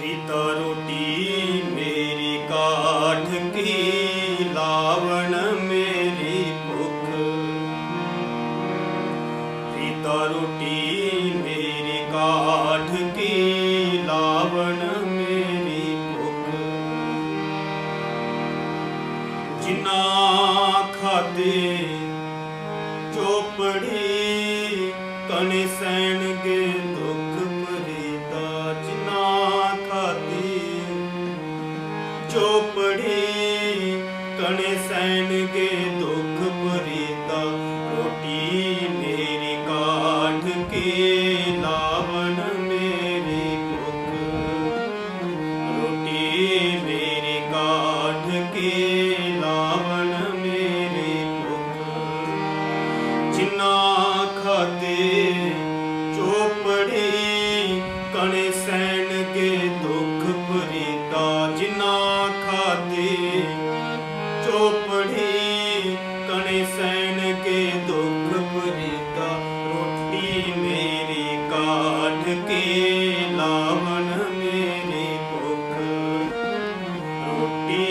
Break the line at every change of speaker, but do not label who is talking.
ਰੀਤਾ ਰੋਟੀ, ਮੇਰੀ ਕਾਠ ਕੀ ਲਾਵਣ, ਮੇਰੀ ਭੁੱਖ। ਰੀਤਾ ਰੋਟੀ, ਮੇਰੀ ਕਾਠ ਕੀ ਲਾਵਣ, ਮੇਰੀ ਭੁੱਖ। ਜਿਨਾ ਖਾਤੇ ਚੋਪੜੀ ਕਣੇ ਸੈਣਗੇ ਦੁੱਖ। बढ़े कण सैन के दुख पुरीता, रोटी मेरी काठ के लावन मेरे मुख रोटी मेरी काठ के लावन मेरे मुख जिना खाते चोपड़ी कण सैन के दुख पुरी मेरे सैन के दुख पीता रोटी मेरी काठ के लावन मेरी भुख रोटी